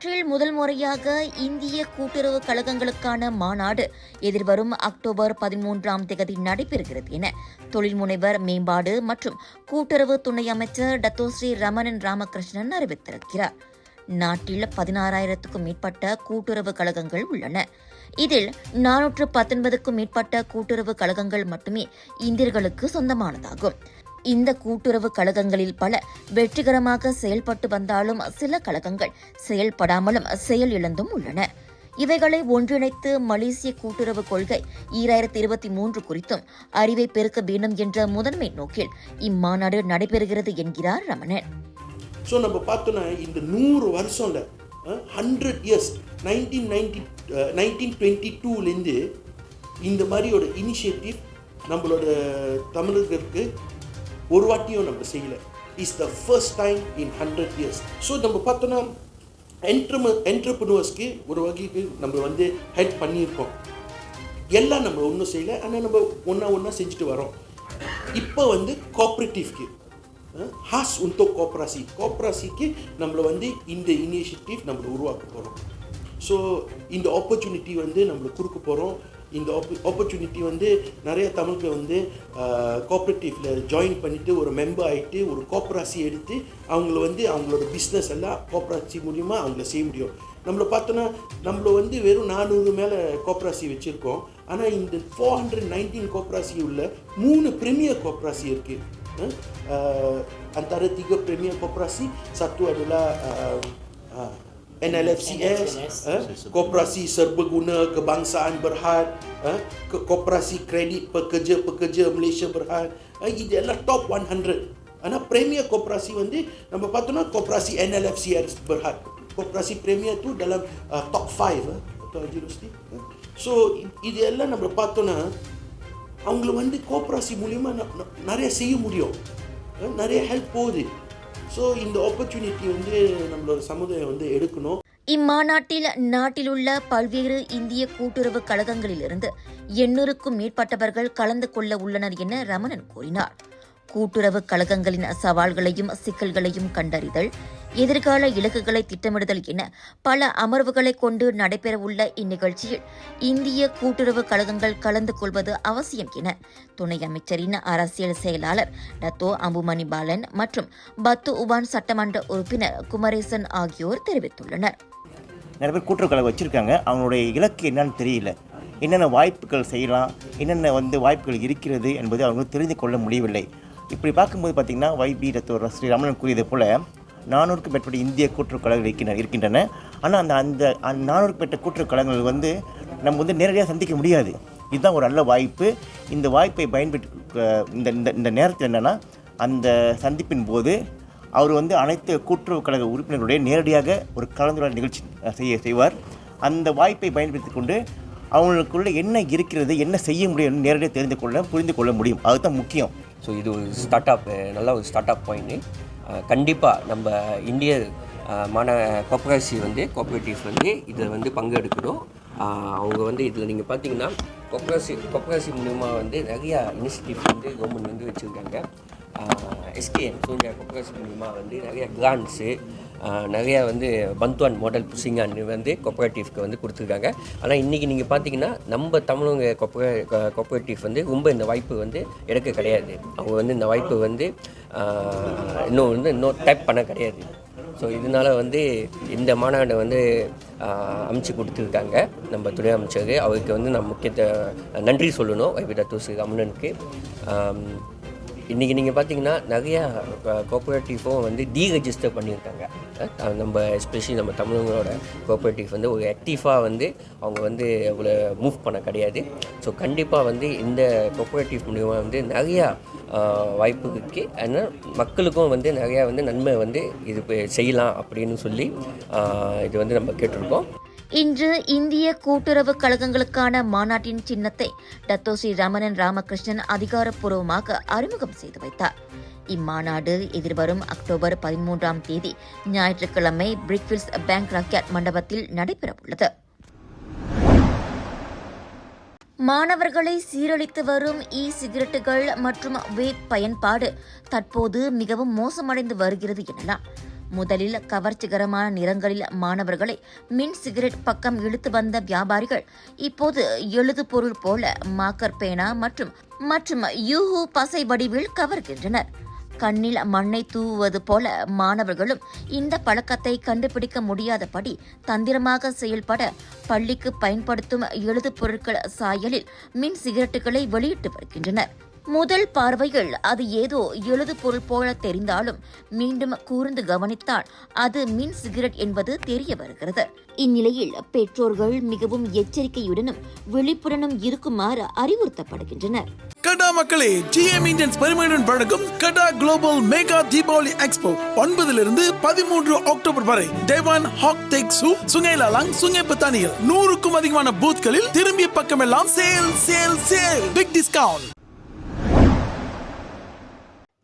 வரலாற்றில் முதல் முறையாக இந்திய கூட்டுறவு கழகங்களுக்கான மாநாடு எதிர்வரும் அக்டோபர் பதிமூன்றாம் தேதி நடைபெறுகிறது என தொழில் முனைவர் மேம்பாடு மற்றும் கூட்டுறவு துணை அமைச்சர் டத்தோஸ்ரீ ரமணன் ராமகிருஷ்ணன் அறிவித்திருக்கிறார். நாட்டில் பதினாறாயிரத்துக்கும் மேற்பட்ட கூட்டுறவு கழகங்கள் உள்ளன. இதில் நானூற்று பத்தொன்பதுக்கும் மேற்பட்ட கூட்டுறவு கழகங்கள் மட்டுமே இந்தியர்களுக்கு சொந்தமானதாகும். இந்த கூட்டுறவு கழகங்களில் பல வெற்றிகரமாக செயல்பட்டு வந்தாலும் சில கழகங்கள் செயல்படாமலும் செயல் இழந்தும் உள்ளன. இவைகளை ஒன்றிணைத்து மலேசிய கூட்டுறவு கொள்கை ஈராயிரத்தி இருபத்தி மூன்று குறித்தும் அறிவை பெருக்க வேண்டும் என்ற முதன்மை நோக்கில் இம்மாநாடு நடைபெறுகிறது என்கிறார் ரமணன். ஸோ நம்ம பார்த்தோன்னா இந்த நூறு வருஷம்ல hundred years nineteen ninety nineteen twenty டூலேருந்து இந்த மாதிரியோட இனிஷியேட்டிவ் நம்மளோட தமிழர்களுக்கு ஒரு வாட்டியும் நம்ம செய்யலை. Is the first time in hundred years so நம்ம பார்த்தோன்னா என்ட்ரம என்டர்பிரினர்ஸ்க்கு ஒரு வகைக்கு நம்ம வந்து ஹெல்ப் பண்ணியிருக்கோம். எல்லாம் நம்ம ஒன்றும் செய்யலை. ஆனால் நம்ம ஒன்றா ஒன்றா செஞ்சுட்டு வரோம். இப்போ வந்து கோஆப்ரேட்டிவ்க்கு ஹாஸ் உண்டோ கோப்ராசி கோப்ராசிக்கு நம்மளை வந்து இந்த இனிஷியேட்டிவ் நம்மளை உருவாக்க போகிறோம் ஸோ இந்த ஆப்பர்ச்சுனிட்டி வந்து நம்மளுக்கு கொடுக்க போகிறோம் இந்த ஆப்பர்ச்சுனிட்டி வந்து நிறைய தமிழுக்கு வந்து கோஆப்ரேட்டிவில் ஜாயின் பண்ணிவிட்டு ஒரு மெம்பர் ஆகிட்டு ஒரு கோப்ராசி எடுத்து அவங்கள வந்து அவங்களோட பிஸ்னஸ் எல்லாம் கோப்ராசி மூலிமா அவங்கள செய்ய முடியும். நம்மளை பார்த்தோன்னா நம்மள வந்து வெறும் நானூறு மேலே கோப்ராசி வச்சுருக்கோம். ஆனால் இந்த ஃபோர் ஹண்ட்ரட் நைன்டீன் கோப்ராசி உள்ள மூணு ப்ரீமியர் கோப்ராசி இருக்குது அந்த antara tiga premier koperasi satu adalah uh, uh, NLFCS, uh, Koperasi Serbaguna Kebangsaan Berhad, uh, Ke- Koperasi Kredit Pekerja-Pekerja Malaysia Berhad, uh, இதெல்லாம் டாப் ஒன் ஹண்ட்ரட் ஆனால் பிரேமியர் கோப்ராசி வந்து நம்ம பார்த்தோம்னா கோப்ராசி NLFCS Berhad கோப்ராசி premier tu dalam uh, top 5 atau Haji Rusdi so இது எல்லாம் நம்ம பார்த்தோன்னா அவங்கள வந்து கோப்ராசி மூலியமாக ந- ந- நிறைய செய்ய முடியும் அஹ் நிறைய ஹெல்ப் போகுது ஸோ இந்த ஆப்பர்ச்சுனிட்டி வந்து நம்மளோட சமுதாயம் வந்து எடுக்கணும். இம்மாநாட்டில் நாட்டிலுள்ள பல்வேறு இந்திய கூட்டுறவு கழகங்களிலிருந்து எண்ணூறுக்கும் மேற்பட்டவர்கள் கலந்து கொள்ள உள்ளனர் என ரமணன் கூறினார். கூட்டுறவு கழகங்களின் சவால்களையும் சிக்கல்களையும் கண்டறிதல் எதிர்கால இலக்குகளை திட்டமிடுதல் என பல அமர்வுகளை கொண்டு நடைபெறவுள்ள இந்நிகழ்ச்சியில் இந்திய கூட்டுறவு கழகங்கள் கலந்து கொள்வது அவசியம் என துணை அமைச்சரின் அரசியல் செயலாளர் டத்தோ அம்புமணி பாலன் மற்றும் பத்து உபான் சட்டமன்ற உறுப்பினர் குமரேசன் ஆகியோர் தெரிவித்துள்ளனர். நிறைய பேர் கூட்டுறவு கழகம் வச்சுருக்காங்க. அவங்களுடைய இலக்கு என்னன்னு தெரியல. என்னென்ன வாய்ப்புகள் செய்யலாம்? என்னென்ன வந்து வாய்ப்புகள் இருக்கிறது என்பது அவங்களுக்கு தெரிந்து கொள்ள முடியவில்லை. இப்படி பார்க்கும்போது பார்த்திங்கன்னா வைபி ரத்தோர் ஸ்ரீ ரமணன் கூறியது போல் நானூறுக்கும் மேற்பட்ட இந்திய கூட்டுறவு கழகங்கள் இருக்கின்றன. ஆனால் அந்த அந்த நானூறுக்கு மேற்பட்ட கூட்டுறவு கழகங்கள் வந்து நம்ம வந்து நேரடியாக சந்திக்க முடியாது. இதுதான் ஒரு நல்ல வாய்ப்பு. இந்த வாய்ப்பை பயன்படுத்தி இந்த இந்த இந்த நேரத்தில் என்னென்னா அந்த சந்திப்பின் போது அவர் வந்து அனைத்து கூட்டுறவு கழக உறுப்பினர்களுடைய நேரடியாக ஒரு கலந்துரையாடல் நிகழ்ச்சி செய்ய செய்வார். அந்த வாய்ப்பை பயன்படுத்தி கொண்டு அவங்களுக்குள்ளே என்ன இருக்கிறது என்ன செய்ய முடியும் நேரடியாக தெரிந்து கொள்ள புரிந்து கொள்ள முடியும். அதுதான் முக்கியம். ஸோ இது ஒரு ஸ்டார்ட் அப் நல்ல ஒரு ஸ்டார்ட் அப் பாயிண்ட்டு கண்டிப்பாக நம்ம இந்திய அஹ், மான வந்து கோஆப்ரேட்டிவ்ஸ் வந்து இதில் வந்து பங்கெடுக்கணும். அவங்க வந்து இதில் நீங்கள் பார்த்தீங்கன்னா கோஆப்ரேசி கோஆப்ரேசி மூலிமா வந்து நிறையா இனிஷியேட்டிவ் வந்து கவர்மெண்ட் வந்து வச்சுருக்காங்க. எஸ்கேஎம் சூர்யா கோஆப்ரேசி மூலிமா வந்து நிறைய கிராண்ட்ஸு நிறையா வந்து பந்த்வான் மாடல் புசிங்கான் வந்து கோஆப்ரேட்டிவ்க்கு வந்து கொடுத்துருக்காங்க. ஆனால் இன்றைக்கி நீங்கள் பார்த்தீங்கன்னா நம்ம தமிழங்க கொப்பரே கோஆப்ரேட்டிவ் வந்து ரொம்ப இந்த வாய்ப்பு வந்து எடுக்க கிடையாது. அவங்க வந்து இந்த வாய்ப்பு வந்து இன்னும் வந்து இன்னும் டைப் பண்ண கிடையாது. ஸோ இதனால வந்து இந்த மாநாடு வந்து அமைச்சு கொடுத்துருக்காங்க. நம்ம துணை அமைச்சர் அவருக்கு வந்து நான் முக்கியத்தை நன்றி சொல்லணும். வைபிடா தூசு ரமணனுக்கு இன்றைக்கி நீங்கள் பார்த்தீங்கன்னா நிறையா கோஆப்ரேட்டிவும் வந்து டீரெஜிஸ்டர் பண்ணியிருக்காங்க. நம்ம எஸ்பெஷலி நம்ம தமிழங்களோட கோஆப்ரேட்டிவ் வந்து ஒரு ஆக்டிவாக வந்து அவங்க வந்து அவ்வளோ மூவ் பண்ண கிடையாது. ஸோ கண்டிப்பாக வந்து இந்த கோஆப்ரேட்டிவ் மூலிமா வந்து நிறையா வாய்ப்பு இருக்குது ஆனால் மக்களுக்கும் வந்து நிறையா வந்து நன்மை வந்து இது செய்யலாம் அப்படின்னு சொல்லி இது வந்து நம்ம கேட்டிருக்கோம். இன்று இந்திய கூட்டுறவு கழகங்களுக்கான மாநாட்டின் சின்னத்தை டத்தோஸ்ரீ ரமணன் ராமகிருஷ்ணன் அதிகாரப்பூர்வமாக அறிமுகம் செய்து வைத்தார். இம்மாநாடு எதிர்வரும் அக்டோபர் பதிமூன்றாம் தேதி ஞாயிற்றுக்கிழமை பிரிக்வில்ஸ் பேங்க் ராக்கெட் மண்டபத்தில் நடைபெறவுள்ளது. மாணவர்களை சீரழித்து வரும் இ சிகரெட்டுகள் மற்றும் வேப் பயன்பாடு தற்போது மிகவும் மோசமடைந்து வருகிறது எனலாம். முதலில் கவர்ச்சிகரமான நிறங்களில் மாணவர்களை மின் சிகரெட் பக்கம் இழுத்து வந்த வியாபாரிகள் இப்போது எழுது பொருள் போல மாக்கர் பேனா மற்றும் மற்றும் யூஹூ பசை வடிவில் கவர்கின்றனர். கண்ணில் மண்ணை தூவுவது போல மாணவர்களும் இந்த பழக்கத்தை கண்டுபிடிக்க முடியாதபடி தந்திரமாக செயல்பட பள்ளிக்கு பயன்படுத்தும் எழுது பொருட்கள் சாயலில் மின் சிகரெட்டுகளை வெளியிட்டு வருகின்றனர். முதல் பார்வையில் அது ஏதோ எழுது பொருள் போல தெரிந்தாலும் மீண்டும் கூர்ந்து கவனித்தால் அது மின் சிகரெட் என்பது தெரிய வருகிறது. இந்நிலையில் பெற்றோர்கள் மிகவும் எச்சரிக்கையுடனும் விழிப்புடனும் இருக்குமாறு அறிவுறுத்தப்படுகின்றனர். கடா மக்களே ஜிஎம் இந்தியன்ஸ் பெருமையுடன் வழங்கும் கடா குளோபல் மெகா தீபாவளி எக்ஸ்போ ஒன்பதிலிருந்து பதிமூன்று அக்டோபர் வரை டேவான் ஹாக் டெக் சூ சுங்கேலாலாங் சுங்கை பத்தானியில் நூறுக்கும் அதிகமான பூத்களில் திரும்பிய பக்கமெல்லாம் sale sale sale. Big discount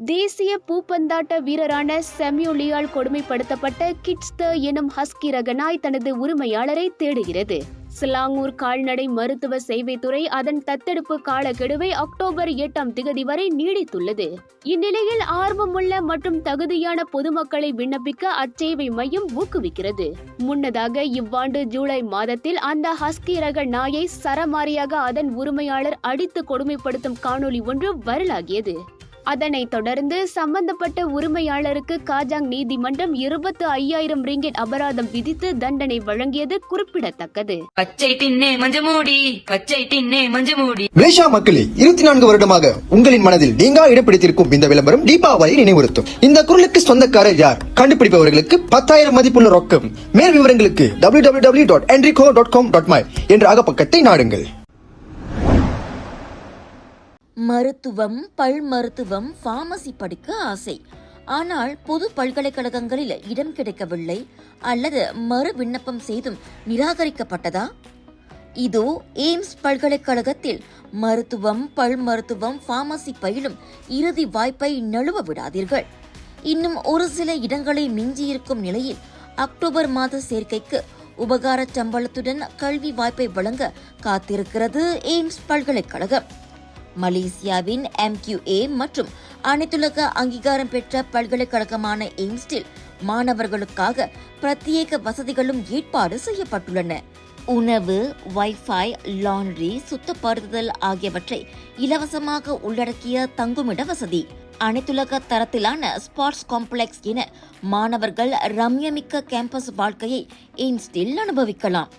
தேசிய பூப்பந்தாட்ட வீரரான செமியூலியால் கொடுமைப்படுத்தப்பட்ட கிட்ஸ்த எனும் ஹஸ்கி ரகனாய் தனது உரிமையாளரை தேடுகிறது. சிலாங்கூர் கால்நடை மருத்துவ சேவைத்துறை அதன் தத்தெடுப்பு காலக்கெடுவை அக்டோபர் எட்டாம் திகதி வரை நீடித்துள்ளது. இந்நிலையில் ஆர்வமுள்ள மற்றும் தகுதியான பொதுமக்களை விண்ணப்பிக்க அச்சேவை மையம் ஊக்குவிக்கிறது. முன்னதாக இவ்வாண்டு ஜூலை மாதத்தில் அந்த ஹஸ்கி ரக நாயை சரமாரியாக அதன் உரிமையாளர் அடித்து கொடுமைப்படுத்தும் காணொளி ஒன்று வரலாகியது. அதனைத் தொடர்ந்து சம்பந்தப்பட்ட உரிமையாளருக்கு காஜாங் நீதிமன்றம் இருபத்து ஐயாயிரம் ரிங்கெட் அபராதம் விதித்து தண்டனை வழங்கியது குறிப்பிடத்தக்கது. பச்சை தின்னே மஞ்சமூடி பச்சை தின்னே மஞ்சமூடி மலேசியா மக்களே இருபத்தி நான்கு வருடமாக உங்களின் மனதில் நீங்கா இடம் பிடித்திருக்கும் இந்த விளம்பரம் தீபாவளி நினைவுறுத்தும். இந்த குரலுக்கு சொந்தக்காரர் யார்? கண்டுபிடிப்பவர்களுக்கு பத்தாயிரம் மதிப்புள்ள ரொக்கம். மேல் விவரங்களுக்கு W W W dot Enrico dot com dot my என்ற அகப்பக்கத்தை நாடுங்கள். மருத்துவம் பல் மருத்துவம் ஃபார்மசி படிக்க ஆசை. ஆனால் பொது பல்கலைக்கழகங்களில் இடம் கிடைக்கவில்லை. அல்லது மறு விண்ணப்பம் செய்தும் நிராகரிக்கப்பட்டதா? இதோ எய்ம்ஸ் பல்கலைக்கழகத்தில் மருத்துவம் பல் மருத்துவம் ஃபார்மசி பயிலும் இறுதி வாய்ப்பை நழுவ விடாதீர்கள். இன்னும் ஒரு சில இடங்களை மிஞ்சியிருக்கும் நிலையில் அக்டோபர் மாத சேர்க்கைக்கு உபகார சம்பளத்துடன் கல்வி வாய்ப்பை வழங்க காத்திருக்கிறது எய்ம்ஸ் பல்கலைக்கழகம். மலேசியாவின் எம்கியூஏ மற்றும் அனைத்துலக அங்கீகாரம் பெற்ற பல்கலைக்கழகமான எய்ம்ஸ்டில் மாணவர்களுக்காக பிரத்யேக வசதிகளும் ஏற்பாடு செய்யப்பட்டுள்ளன. உணவு வைஃபை லாண்ட்ரி சுத்தப்படுத்துதல் ஆகியவற்றை இலவசமாக உள்ளடக்கிய தங்குமிட வசதி. அனைத்துலக தரத்திலான ஸ்போர்ட்ஸ் காம்ப்ளெக்ஸ் என மாணவர்கள் ரம்யமிக்க கேம்பஸ் வாழ்க்கையை எய்ம்ஸ்டில் அனுபவிக்கலாம்.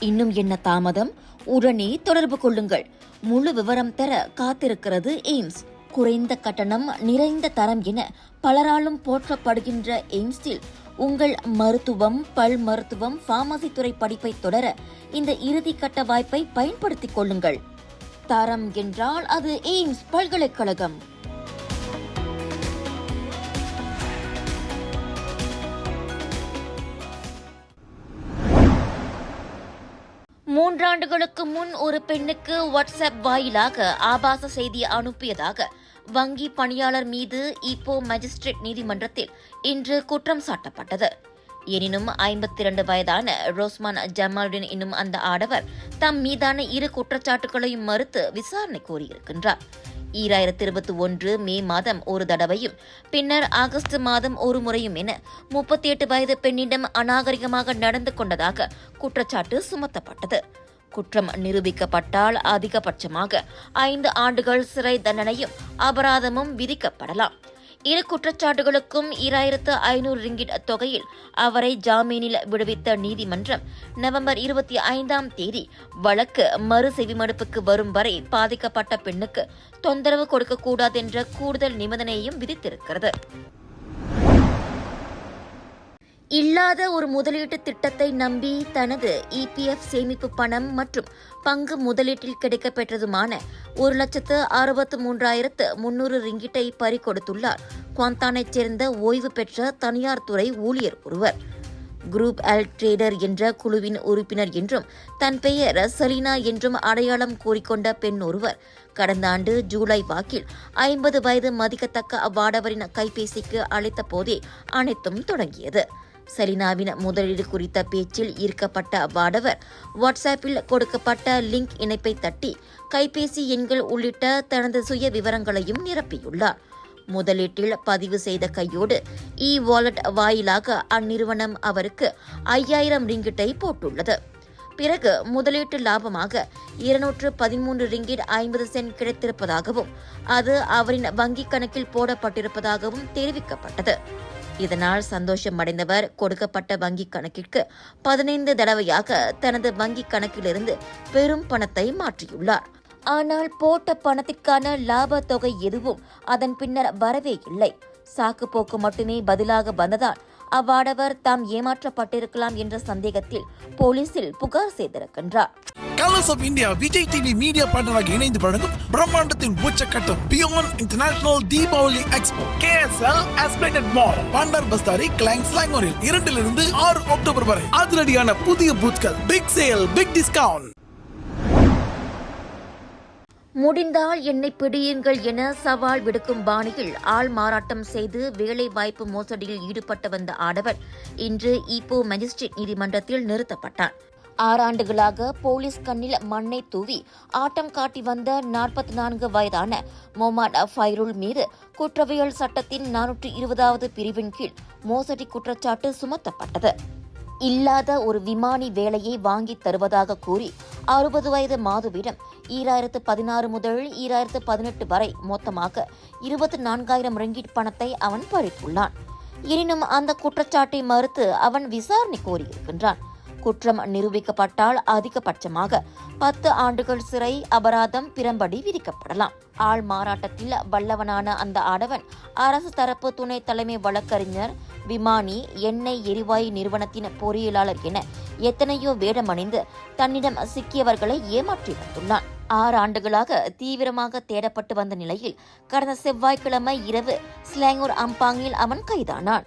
இன்னும் என்ன தாமதம்? உடனே தொடர்பு கொள்ளுங்கள். முழு விவரம் தர காத்திருக்கிறது எய்ம்ஸ். குறைந்த கட்டணம் நிறைந்த தரம் என பலராலும் போற்றப்படுகின்ற எய்ம்ஸில் உங்கள் மருத்துவம் பல் மருத்துவம் பார்மசி துறை படிப்பை தொடர இந்த இறுதி கட்ட வாய்ப்பை பயன்படுத்திக் கொள்ளுங்கள். தரம் என்றால் அது எய்ம்ஸ் பல்கலைக்கழகம். மூன்றாண்டுகளுக்கு முன் ஒரு பெண்ணுக்கு வாட்ஸ்அப் வாயிலாக ஆபாச செய்தி அனுப்பியதாக வங்கி பணியாளர் மீது இப்போ மஜிஸ்ட்ரேட் நீதிமன்றத்தில் இன்று குற்றம் சாட்டப்பட்டது. எனினும் ஐம்பத்தி இரண்டு வயதான ரோஸ்மான் ஜமாலுடன் என்னும் அந்த ஆடவர் தம் மீதான இரு குற்றச்சாட்டுகளையும் மறுத்து விசாரணை கோரியிருக்கின்றார். ஈராயிரத்தி இருபத்தி ஒன்று மே மாதம் ஒரு தடவையும் பின்னர் ஆகஸ்ட் மாதம் ஒரு முறையும் என முப்பத்தி எட்டு வயது பெண்ணிடம் அநாகரிகமாக நடந்து கொண்டதாக குற்றச்சாட்டு சுமத்தப்பட்டது. குற்றம் நிரூபிக்கப்பட்டால் அதிகபட்சமாக ஐந்து ஆண்டுகள் சிறை தண்டனையும் அபராதமும் விதிக்கப்படலாம். இரு குற்றச்சாட்டுகளுக்கும் ஈராயிரத்து ஐநூறு ரிங்கிட் தொகையில் அவரை ஜாமீனில் விடுவித்த நீதிமன்றம் நவம்பர் இருபத்தி ஐந்தாம் தேதி வழக்கு மறு செவிமடுப்புக்கு வரும் வரை பாதிக்கப்பட்ட பெண்ணுக்கு தொந்தரவு கொடுக்கக்கூடாது என்ற கூடுதல் நிபந்தனையையும் விதித்திருக்கிறது. இல்லாத ஒரு முதலீட்டு திட்டத்தை நம்பி தனது இபிஎஃப் சேமிப்பு பணம் மற்றும் பங்கு முதலீட்டில் கிடைக்கப்பெற்றதுமான ஒரு லட்சத்து அறுபத்து மூன்றாயிரத்து முன்னூறு ரிங்கிட்டை பறிகொடுத்துள்ளார். குவாந்தானைச் சேர்ந்த ஓய்வு பெற்ற தனியார் துறை ஊழியர் ஒருவர். குரூப் அல் ட்ரேடர் என்ற குழுவின் உறுப்பினர் என்றும் தன் பெயர் சலீனா என்றும் அடையாளம் கூறிக்கொண்ட பெண் ஒருவர். கடந்த ஆண்டு ஜூலை வாக்கில் ஐம்பது வயது மதிக்கத்தக்க அவ்வாடவரின் கைபேசிக்கு அழைத்த போதே அனைத்தும் தொடங்கியது. செலினாவின் முதலீடு குறித்த பேச்சில் ஈர்க்கப்பட்ட அவ்வாடவர் வாட்ஸ்அப்பில் கொடுக்கப்பட்ட லிங்க் இணைப்பை தட்டி கைபேசி எண்கள் உள்ளிட்ட தனது சுய விவரங்களையும் நிரப்பியுள்ளார். முதலீட்டில் பதிவு செய்த கையோடு இ வாலெட் வாயிலாக அந்நிறுவனம் அவருக்கு ஐயாயிரம் ரிங்கிட்டை போட்டுள்ளது. பிறகு முதலீட்டு லாபமாக இருநூற்று பதிமூன்று ரிங்கிட் ஐம்பது சென்ட் கிடைத்திருப்பதாகவும் அது அவரின் வங்கிக் கணக்கில் போடப்பட்டிருப்பதாகவும் தெரிவிக்கப்பட்டது. இதனால் சந்தோஷம் அடைந்தவர் கொடுக்கப்பட்ட வங்கிக் கணக்கிற்கு பதினைந்து தடவையாக தனது வங்கிக் கணக்கிலிருந்து பெரும் பணத்தை மாற்றியுள்ளார். ஆனால் போட்ட பணத்திற்கான லாப தொகை எதுவும் அதன் பின்னர் வரவே இல்லை. சாக்கு போக்கு மட்டுமே பதிலாக வந்ததால் அவ்வாடவர் தாம் ஏமாற்றப்பட்டிருக்கலாம் என்ற சந்தேகத்தில் போலீசில் புகார் செய்திருக்கின்றார். Colours of India Vijay TV media பார்ட்னராக இணைந்து வழங்கும் பிரம்மாண்டத்தின் உச்சக்கட்டம் beyond international Deepavali expo KSL aspirated mall Bandar Bestari Klang ஸ்லாங்கோரில் இரண்டிலிருந்து ஆறு அக்டோபர் வரை. அதிரடியான புதிய பூத்கள் பிக் சேல் பிக் டிஸ்கவுண்ட் முடிந்தால் என்னை பிடியுங்கள் என சவால் விடுக்கும் பாணியில் ஆள் மாறாட்டம் செய்து வேலை வாய்ப்பு மோசடியில் ஈடுபட்டு வந்த ஆடவர் இன்று இப்போ மெஜிஸ்ட்ரேட் நீதிமன்றத்தில் நிறுத்தப்பட்டான் ஆறாண்டுகளாக போலீஸ் கண்ணில் மண்ணை தூவி ஆட்டம் காட்டி வந்த நாற்பத்தி நான்கு வயதான மொமாட் ஃபைருல் மீது குற்றவியல் சட்டத்தின் நானூற்றி இருபதாவது பிரிவின் கீழ் மோசடி குற்றச்சாட்டு சுமத்தப்பட்டது. இல்லாத ஒரு விமானி வேலையை வாங்கித் தருவதாக கூறி அறுபது வயது மாதுவிடம் ஈராயிரத்து பதினாறு முதல் ஈராயிரத்து பதினெட்டு வரை மொத்தமாக இருபத்தி நான்காயிரம் ரிங்கிட் பணத்தை அவன் பறித்துள்ளான். எனினும் அந்த குற்றச்சாட்டை மறுத்து அவன் விசாரணை கோரியிருக்கின்றான். குற்றம் நிரூபிக்கப்பட்டால் அதிகபட்சமாக பத்து ஆண்டுகள் சிறை அபராதம் பிறம்படி விதிக்கப்படலாம். ஆள் மாறாட்டத்தில் வல்லவனான அந்த ஆடவன் அரசு தரப்பு துணை தலைமை வழக்கறிஞர் விமானி எண்ணெய் எரிவாயு நிறுவனத்தின் பொறியியலாளர் என எத்தனையோ வேடமணிந்து தன்னிடம் சிக்கியவர்களை ஏமாற்றி வந்துள்ளான். ஆறு ஆண்டுகளாக தீவிரமாக தேடப்பட்டு வந்த நிலையில் கடந்த செவ்வாய்க்கிழமை இரவு ஸ்லாங்கூர் அம்பாங்கில் அவன் கைதானான்.